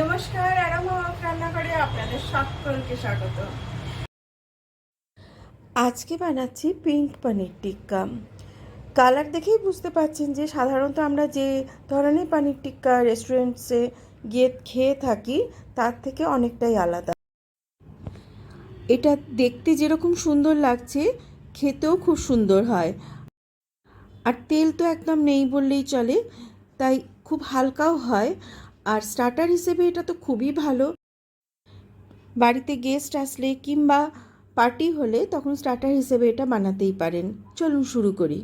নমস্কার রান্নাঘরে আপনাদের সকলকে স্বাগত। আজকে বানাচ্ছি পিঙ্ক পনির টিক্কা কালার দেখেই বুঝতে পারছেন যে সাধারণত আমরা যে ধরনের পনির টিক্কা রেস্টুরেন্টসে গিয়ে খেয়ে থাকি, তার থেকে অনেকটাই আলাদা। এটা দেখতে যেরকম সুন্দর লাগছে, খেতেও খুব সুন্দর হয়। আর তেল তো একদম নেই বললেই চলে, তাই খুব হালকাও হয়। আর স্টার্টার হিসেবে এটা তো খুবই ভালো। বাড়িতে গেস্ট আসলে কিংবা পার্টি হলে তখন স্টার্টার হিসেবে এটা বানাতেই পারেন। চলুন শুরু করি।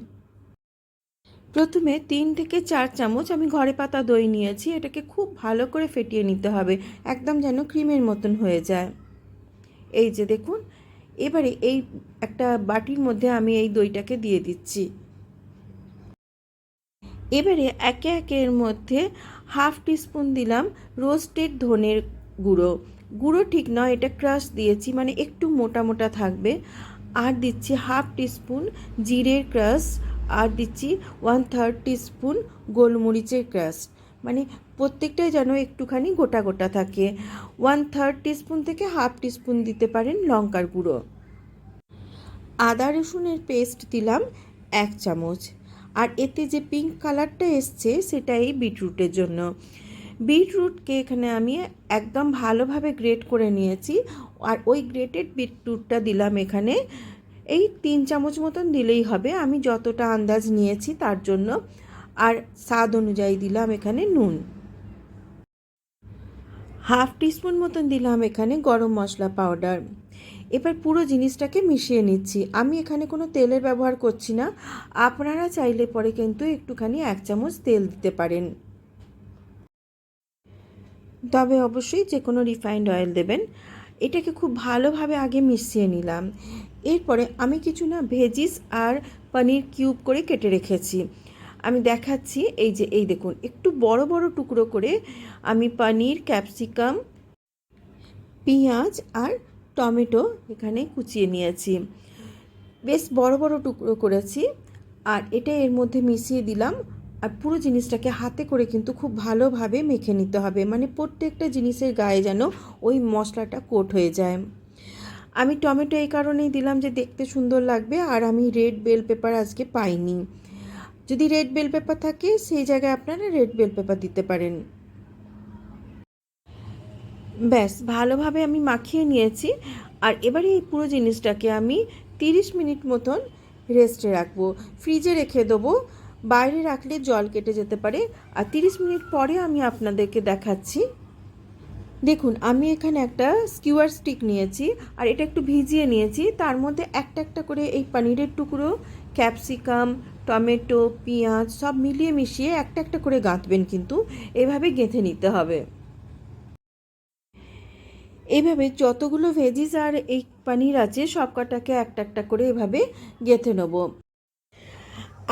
প্রথমে তিন থেকে চার চামচ আমি ঘরে পাতা দই নিয়েছি, এটাকে খুব ভালো করে ফেটিয়ে নিতে হবে, একদম যেন ক্রিমের মতন হয়ে যায়। এই যে দেখুন, এবারে এই একটা বাটির মধ্যে আমি এই দইটাকে দিয়ে দিচ্ছি। এবারে একে একে এর মধ্যে হাফ টিস্পুন দিলাম রোস্টেড ধনের গুঁড়ো। গুঁড়ো ঠিক নয়, এটা ক্রাশ দিয়েছি মানে একটু মোটা মোটা থাকবে। আর দিচ্ছি হাফ টিস্পুন জিরের ক্রাশ, আর দিচ্ছি ওয়ান থার্ড টিস্পুন গোলমরিচের ক্রাশ। মানে প্রত্যেকটাই যেন একটুখানি গোটা গোটা থাকে। ওয়ান থার্ড টিস্পুন থেকে হাফ টিস্পুন দিতে পারেন লঙ্কার গুঁড়ো। আদা রসুনের পেস্ট দিলাম এক চামচ। আর এতে যে পিঙ্ক কালারটা এসছে সেটা এই বিটরুটের জন্য বিটরুটকে এখানে আমি একদম ভালোভাবে গ্রেট করে নিয়েছি। আর ওই গ্রেটেড বিটরুটটা দিলাম এখানে। এই তিন চামচ মতন দিলেই হবে। আমি যতটা আন্দাজ নিয়েছি তার জন্য। আর স্বাদ অনুযায়ী দিলাম এখানে নুন। হাফ টিস্পুন মতন দিলাম এখানে গরম মশলা পাউডার। এবার পুরো জিনিসটাকে মিশিয়ে নিচ্ছি। আমি এখানে কোনো তেলের ব্যবহার করছি না। আপনারা চাইলে পরে কিন্তু একটুখানি এক চামচ তেল দিতে পারেন। তবে অবশ্যই যে কোনো রিফাইন্ড অয়েল দেবেন। এটাকে খুব ভালোভাবে আগে মিশিয়ে নিলাম। এরপরে আমি কিছু না ভেজিস আর পনির কিউব করে কেটে রেখেছি। আমি দেখাচ্ছি এই যে, এই দেখুন, একটু বড় বড় টুকরো করে আমি পনির ক্যাপসিকাম পেঁয়াজ আর টমেটো এখানে কুচিয়ে নিয়েছি। বেশ বড় বড় টুকরো করেছি আর এটা এর মধ্যে মিশিয়ে দিলাম। আর পুরো জিনিসটাকে হাতে করে কিন্তু খুব ভালোভাবে মেখে নিতে হবে। মানে প্রত্যেকটা জিনিসের গায়ে যেন ওই মশলাটা কোট হয়ে যায়। আমি টমেটো এই কারণেই দিলাম যে দেখতে সুন্দর লাগবে আর আমি রেড বেল পেপার আজকে পাইনি। যদি রেড বেল পেপার থাকে, সেই জায়গায় আপনারা রেড বেল পেপার দিতে পারেন। ব্যাস, ভালোভাবে আমি মাখিয়ে নিয়েছি। আর এবারে এই পুরো জিনিসটাকে আমি তিরিশ মিনিট মতন রেস্টে রাখব। ফ্রিজে রেখে দেবো। বাইরে রাখলে জল কেটে যেতে পারে। আর তিরিশ মিনিট পরে আমি আপনাদেরকে দেখাচ্ছি। দেখুন, আমি এখানে একটা স্কিউয়ার স্টিক নিয়েছি। আর এটা একটু ভিজিয়ে নিয়েছি। তার মধ্যে একটা একটা করে এই পনিরের টুকরো ক্যাপসিকাম টমেটো পেঁয়াজ সব মিলিয়ে মিশিয়ে একটা একটা করে গাঁথবেন কিন্তু। এভাবে গেঁথে নিতে হবে। এইভাবে যতগুলো ভেজিস আর এই পানির আছে সব কটাকে একটা একটা করে এভাবে গেঁথে নেব।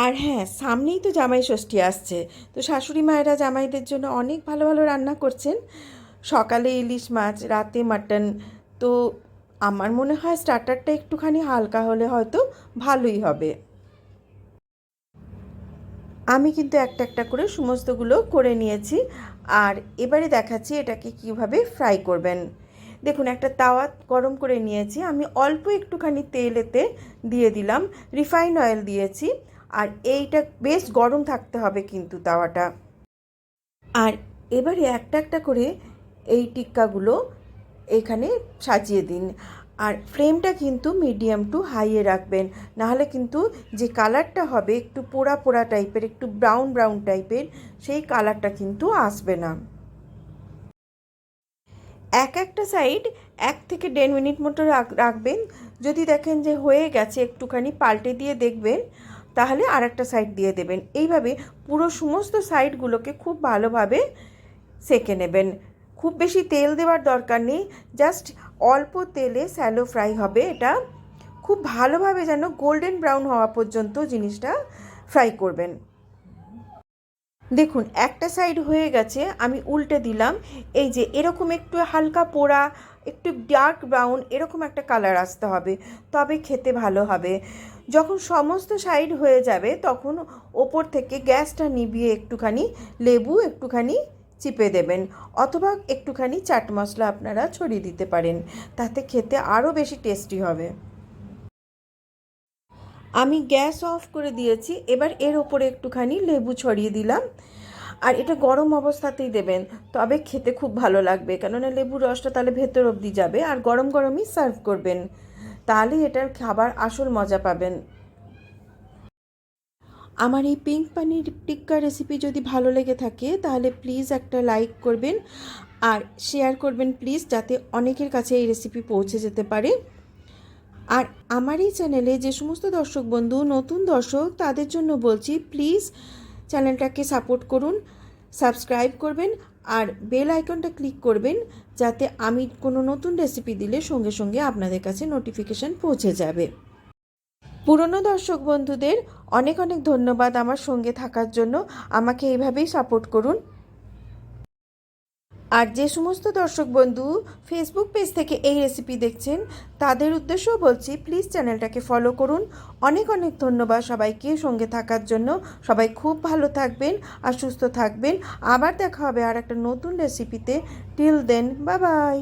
আর হ্যাঁ সামনেই তো জামাই ষষ্ঠী আসছে। তো শাশুড়ি মায়েরা জামাইদের জন্য অনেক ভালো ভালো রান্না করছেন। সকালে ইলিশ মাছ, রাতে মাটন। তো আমার মনে হয় স্টার্টারটা একটুখানি হালকা হলে হয়তো ভালোই হবে। আমি কিন্তু একটা একটা করে সমস্তগুলো করে নিয়েছি। আর এবারে দেখাচ্ছি এটাকে কীভাবে ফ্রাই করবেন। দেখুন, একটা তাওয়া গরম করে নিয়েছি। আমি অল্প একটুখানি তেলেতে দিয়ে দিলাম, রিফাইন অয়েল দিয়েছি। আর এইটা বেশ গরম থাকতে হবে কিন্তু তাওয়াটা। আর এবারে একটা একটা করে এই টিক্কাগুলো এখানে সাজিয়ে দিন। আর ফ্লেমটা কিন্তু মিডিয়াম টু হাইয়ে রাখবেন। নাহলে কিন্তু যে কালারটা হবে একটু পোড়া পোড়া টাইপের, একটু ব্রাউন ব্রাউন টাইপের, সেই কালারটা কিন্তু আসবে না। এক একটা সাইড এক থেকে দেড় মিনিট মতো রাখবেন। যদি দেখেন যে হয়ে গেছে, একটুখানি পাল্টে দিয়ে দেখবেন, তাহলে আর একটা সাইড দিয়ে দেবেন। এইভাবে পুরো সমস্ত সাইডগুলোকে খুব ভালোভাবে সেকে নেবেন। খুব বেশি তেল দেওয়ার দরকার নেই জাস্ট অল্প তেলে স্যালো ফ্রাই হবে এটা। খুব ভালোভাবে যেন গোল্ডেন ব্রাউন হওয়া পর্যন্ত জিনিসটা ফ্রাই করবেন। দেখুন, একটা সাইড হয়ে গেছে, আমি উল্টে দিলাম। এই যে, এরকম একটু হালকা পোড়া, একটু ডার্ক ব্রাউন এরকম একটা কালার আসতে হবে। তবে খেতে ভালো হবে। যখন সমস্ত সাইড হয়ে যাবে, তখন ওপর থেকে গ্যাসটা নিভিয়ে একটুখানি লেবু একটুখানি চিপে দেবেন, অথবা একটুখানি চাট মশলা আপনারা ছড়িয়ে দিতে পারেন। তাতে খেতে আরও বেশি টেস্টি হবে। আমি গ্যাস অফ করে দিয়েছি, এবার এর ওপরে একটুখানি লেবু ছড়িয়ে দিলাম। আর এটা গরম অবস্থাতেই দেবেন, তবে খেতে খুব ভালো লাগবে। কেননা লেবুর রসটা তাহলে ভেতর অবধি যাবে আর গরম গরমই সার্ভ করবেন। তাহলে এটার খাবার আসল মজা পাবেন। আমার এই পিঙ্ক পানির টিক্কা রেসিপি যদি ভালো লেগে থাকে, তাহলে প্লিজ একটা লাইক করবেন আর শেয়ার করবেন প্লিজ, যাতে অনেকের কাছে এই রেসিপি পৌঁছে যেতে পারে। আর আমার এই চ্যানেলে যে সমস্ত দর্শক বন্ধু, নতুন দর্শক, তাদের জন্য বলছি প্লিজ চ্যানেলটাকে সাপোর্ট করুন সাবস্ক্রাইব করবেন আর বেল আইকনটা ক্লিক করবেন, যাতে আমি কোনো নতুন রেসিপি দিলে সঙ্গে সঙ্গে আপনাদের কাছে নোটিফিকেশান পৌঁছে যাবে। পুরনো দর্শক বন্ধুদের অনেক অনেক ধন্যবাদ আমার সঙ্গে থাকার জন্য। আমাকে এইভাবেই সাপোর্ট করুন। আর যে সমস্ত দর্শক বন্ধু ফেসবুক পেজ থেকে এই রেসিপি দেখছেন, তাদের উদ্দেশ্যও বলছি প্লিজ চ্যানেলটাকে ফলো করুন। অনেক অনেক ধন্যবাদ সবাইকে সঙ্গে থাকার জন্য। সবাই খুব ভালো থাকবেন আর সুস্থ থাকবেন। আবার দেখা হবে আর একটা নতুন রেসিপিতে টিল দেন বা বাই